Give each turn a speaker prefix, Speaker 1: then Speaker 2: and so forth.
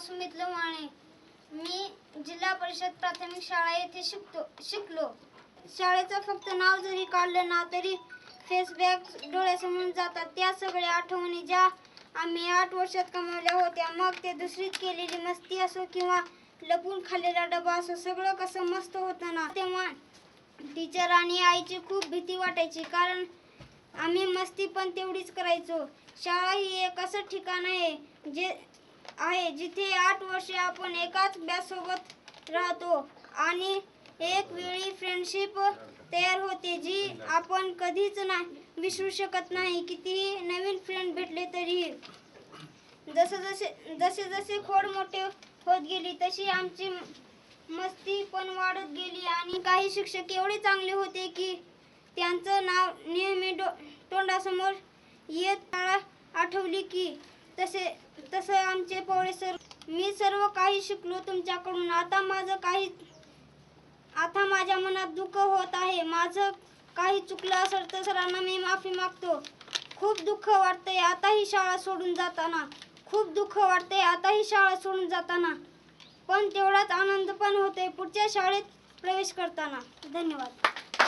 Speaker 1: सुमित लवाणे मी जिल्हा परिषद प्राथमिक शाळा येथे शिकतो शिकलो. शाळेचं फक्त नाव जरी काढलं ना तरी फेसबॅक डोळ्यासमोर जातात. त्या सगळ्या आठवणी ज्या आम्ही आठ वर्षात कमावल्या होत्या मग ते दुसरीत केलेली मस्ती असो किंवा लपून खाल्लेला डबा असो सगळं कसं मस्त होतं ना. तेव्हा टीचर आणि आईची खूप भीती वाटायची कारण आम्ही मस्ती पण तेवढीच करायचो. शाळा ही एक असं ठिकाण आहे जे आहे जिथे आठ वर्षे आपण एकाच बॅचसोबत राहतो. आणि एक वेळी फ्रेंडशिप तयार होते जी आपण कधीच नाही विसरू शकत नाही. कितीही नवीन फ्रेंड भेटले तरीही जसं जसे जसे जसे खोड मोठे होत गेली तशी आमची मस्ती पण वाढत गेली. आणि काही शिक्षक एवढे चांगले होते की त्यांचं नाव नेहमी डो तोंडासमोर येत आठवली की तसे तसं आमचे पोळे सर मी सर्व काही शिकलो तुमच्याकडून. आता माझं काही आता माझ्या मनात दुःख होत आहे. माझं काही चुकलं असेल तर सरांना मी माफी मागतो. खूप दुःख वाटते आता ही शाळा सोडून जाताना. खूप दुःख वाटते आता ही शाळा सोडून जाताना. पण तेवढाच आनंद पण होते पुढच्या शाळेत प्रवेश करताना. धन्यवाद.